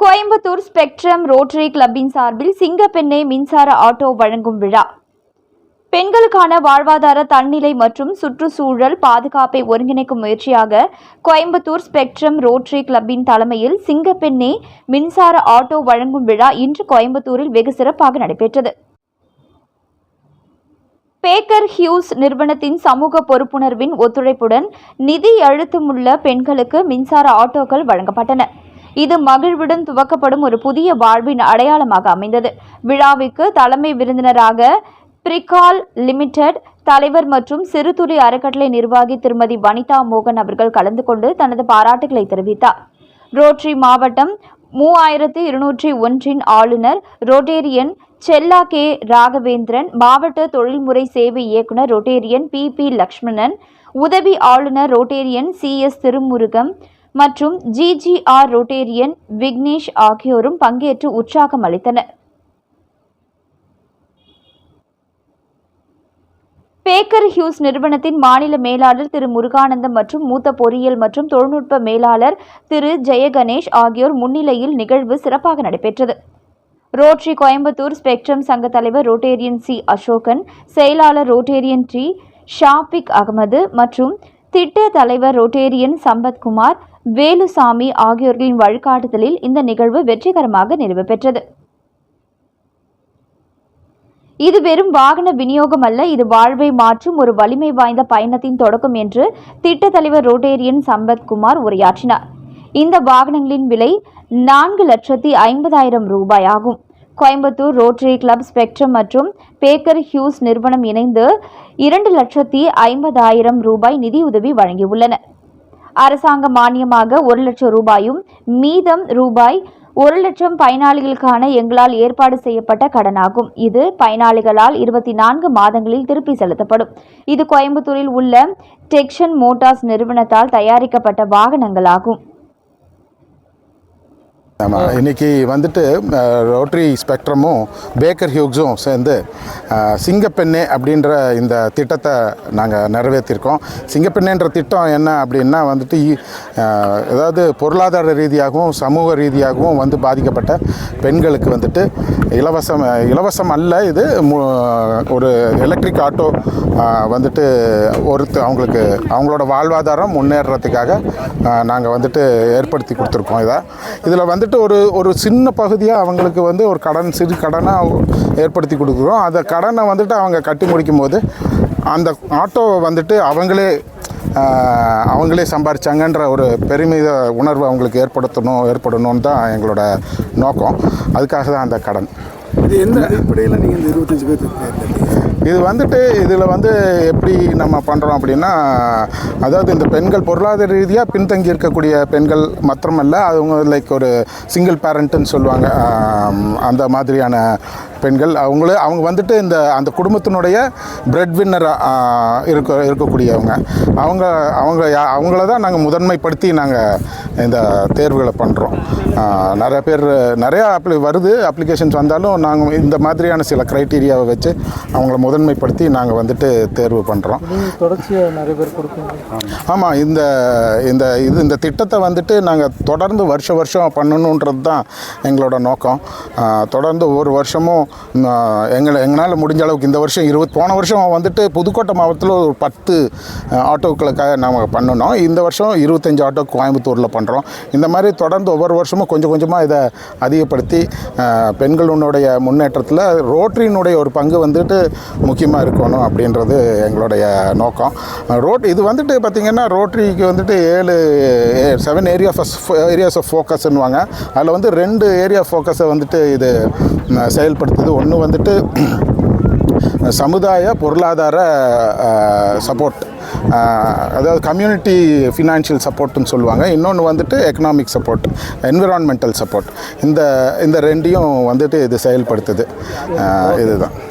Coimbatore spectrum rotary கிளப்பின் சார்பில் சிங்கப்பெண்ணை மின்சார auto வழங்கும் விழா. பெண்களுக்கான வாழ்வாதார தன்னிலை மற்றும் சுற்றுச்சூழல் பாதுகாப்பை ஒருங்கிணைக்கும் முயற்சியாக கோயம்புத்தூர் ஸ்பெக்ட்ரம் ரோட்டரி கிளப்பின் தலைமையில் சிங்கப்பெண்ணே மின்சார ஆட்டோ வழங்கும் விழா இன்று கோயம்புத்தூரில் வெகு சிறப்பாக நடைபெற்றது. பேக்கர் ஹியூஸ் நிறுவனத்தின் சமூக பொறுப்புணர்வின் ஒத்துழைப்புடன் நிதி அழுத்தமுள்ள பெண்களுக்கு மின்சார ஆட்டோக்கள் வழங்கப்பட்டன. இது மகிழ்வுடன் துவக்கப்படும் ஒரு புதிய வாழ்வின் அடையாளமாக அமைந்தது. விழாவிற்கு தலைமை விருந்தினராக பிரிகால் லிமிடெட் தலைவர் மற்றும் சிறுதுளி அறக்கட்டளை நிர்வாகி திருமதி வனிதா மோகன் அவர்கள் கலந்து கொண்டு தனது பாராட்டுகளை தெரிவித்தார். ரோட்ரி மாவட்டம் மூவாயிரத்து இருநூற்றி ஒன்றின் ஆளுநர் ரோட்டேரியன் செல்லா கே. ராகவேந்திரன் மாவட்ட தொழில்முறை சேவை இயக்குனர் ரோட்டேரியன் பி. பி. லக்ஷ்மணன் உதவி ஆளுநர் ரோட்டேரியன் சி. எஸ். திருமுருகம் மற்றும் ஜிஜிஆர் ரொட்டேரியன் விக்னேஷ் ஆகியோரும் பங்கேற்று உற்சாகம் அளித்தனர். பேக்கர் ஹியூஸ் நிறுவனத்தின் மாநில மேலாளர் திரு முருகானந்தம் மற்றும் மூத்த பொறியியல் மற்றும் தொழில்நுட்ப மேலாளர் திரு ஜெயகணேஷ் ஆகியோர் முன்னிலையில் நிகழ்வு சிறப்பாக நடைபெற்றது. ரோட்ரி கோயம்புத்தூர் ஸ்பெக்ட்ரம் சங்க தலைவர் ரோட்டேரியன் சி அசோகன் செயலாளர் ரோட்டேரியன் டி ஷாபிக் அகமது மற்றும் திட்ட தலைவர் ரொட்டேரியன் சம்பத்குமார் வேலுசாமி ஆகியோர்களின் வழிகாட்டுதலில் இந்த நிகழ்வு வெற்றிகரமாக நிறைவு பெற்றது. இது வெறும் வாகன விநியோகம் அல்ல இது வாழ்வை மாற்றும் ஒரு வலிமை வாய்ந்த பயணத்தின் தொடக்கம் என்று திட்ட தலைவர் ரோட்டேரியன் சம்பத்குமார் உரையாற்றினார். இந்த வாகனங்களின் விலை நான்கு லட்சத்தி ஐம்பதாயிரம் ரூபாய் ஆகும். கோயம்புத்தூர் ரோட்டரி கிளப் ஸ்பெக்ட்ரம் மற்றும் பேக்கர் ஹியூஸ் நிறுவனம் இணைந்து இரண்டு லட்சத்தி ஐம்பதாயிரம் ரூபாய் நிதியுதவி வழங்கியுள்ளன. அரசாங்க மானியமாக ஒரு லட்சம் ரூபாயும் மீதம் ரூபாய் ஒரு லட்சம் பயனாளிகளுக்கான எங்களால் ஏற்பாடு செய்யப்பட்ட கடனாகும். இது பயனாளிகளால் இருபத்தி நான்கு மாதங்களில் திருப்பி செலுத்தப்படும். இது கோயம்புத்தூரில் உள்ள டெக்ஷன் மோட்டார்ஸ் நிறுவனத்தால் தயாரிக்கப்பட்ட வாகனங்களாகும். ஆமாம் இன்னைக்கு வந்துட்டு அஹ், ரோட்டரி ஸ்பெக்ட்ரமும் பேக்கர் ஹியூக்ஸும் சேர்ந்து சிங்கப்பெண்ணே அப்படின்ற இந்த திட்டத்தை நாங்கள் நிறைவேற்றிருக்கோம். சிங்கப்பெண்ணேன்ற திட்டம் என்ன அப்படின்னா வந்துட்டு அதாவது பொருளாதார ரீதியாகவும் சமூக ரீதியாகவும் வந்து பாதிக்கப்பட்ட பெண்களுக்கு வந்துட்டு இலவசம் இலவசம் அல்ல இது ஒரு எலக்ட்ரிக் ஆட்டோ வந்துட்டு ஒருத்த அவங்களுக்கு அவங்களோட வாழ்வாதாரம் முன்னேறதுக்காக நாங்கள் வந்துட்டு ஏற்படுத்தி கொடுத்துருக்கோம் இதை. இதில் வந்துட்டு ஒரு ஒரு சின்ன பகுதியாக அவங்களுக்கு வந்து ஒரு கடன் சிறு கடனாக ஏற்படுத்தி கொடுக்குறோம். அந்த கடனை வந்துட்டு அவங்க கட்டி முடிக்கும் போது அந்த ஆட்டோவை வந்துட்டு அவங்களே அவங்களே சம்பாரிச்சாங்கன்ற ஒரு பெருமித உணர்வு அவங்களுக்கு ஏற்படுத்தணும் ஏற்படணும்னு தான் எங்களோட நோக்கம். அதுக்காக தான் அந்த கடன். இது எந்த அடிப்படையில் நீங்கள் இந்த இருபத்தஞ்சு பேர் இது வந்துட்டு இதில் வந்து எப்படி நம்ம பண்ணுறோம் அப்படின்னா அதாவது இந்த பெண்கள் பொருளாதார ரீதியாக பின்தங்கி இருக்கக்கூடிய பெண்கள் மாத்திரமல்ல அவங்க லைக் ஒரு சிங்கிள் பேரண்ட்டுன்னு சொல்லுவாங்க. அந்த மாதிரியான பெண்கள். அவங்களே அவங்க வந்துட்டு இந்த அந்த குடும்பத்தினுடைய பிரெட் வின்னராக இருக்க இருக்கக்கூடியவங்க. அவங்க அவங்க யா- அவங்கள தான் நாங்கள் முதன்மைப்படுத்தி நாங்கள் இந்த தேர்வுகளை பண்ணுறோம் நிறைய பேர் நிறையா அப்ளி வருது அப்ளிகேஷன்ஸ் வந்தாலும் நாங்கள் இந்த மாதிரியான சில க்ரைட்டீரியாவை வச்சு அவங்கள முதன்மைப்படுத்தி நாங்கள் வந்துட்டு தேர்வு பண்ணுறோம் தொடர்ச்சியாக நிறைய பேர் கொடுப்பீங்க ஆமாம் இந்த இந்த இது இந்த திட்டத்தை வந்துட்டு நாங்கள் தொடர்ந்து வருஷ வருஷம் பண்ணணுன்றது தான் எங்களோட நோக்கம். தொடர்ந்து ஒவ்வொரு வருஷமும் எங்களை எங்களால் முடிஞ்ச அளவுக்கு இந்த வருஷம் இருபது போன வருஷம் வந்துட்டு புதுக்கோட்டை மாவட்டத்தில் ஒரு பத்து ஆட்டோக்களுக்காக நாங்கள் பண்ணணும் இந்த வருஷம் இருபத்தஞ்சு ஆட்டோ கோயம்புத்தூரில் பண்ணுறோம் இந்த மாதிரி தொடர்ந்து ஒவ்வொரு வருஷமும் கொஞ்சம் கொஞ்சமாக இதை அதிகப்படுத்தி பெண்களுடைய முன்னேற்றத்தில் ரோட்டரியினுடைய ஒரு பங்கு வந்துட்டு முக்கியமாக இருக்கணும் அப்படின்றது எங்களுடைய நோக்கம். ரோட் இது வந்துட்டு பார்த்திங்கன்னா ரோட்ரிக்கு வந்துட்டு ஏழு செவன் ஏரியா ஏரியாஸ் ஆஃப் ஃபோக்கஸ்ன்னுவாங்க அதில் வந்து ரெண்டு ஏரியா ஃபோக்கஸை வந்துட்டு இது செயல்படுத்துது. ஒன்று வந்துட்டு சமுதாய பொருளாதார சப்போர்ட் அதாவது கம்யூனிட்டி ஃபினான்ஷியல் சப்போர்ட்னு சொல்லுவாங்க. இன்னொன்று வந்துட்டு எக்கனாமிக் சப்போர்ட் என்விரான்மெண்டல் சப்போர்ட் இந்த இந்த ரெண்டையும் வந்துட்டு இது செயல்படுத்துது. இதுதான்.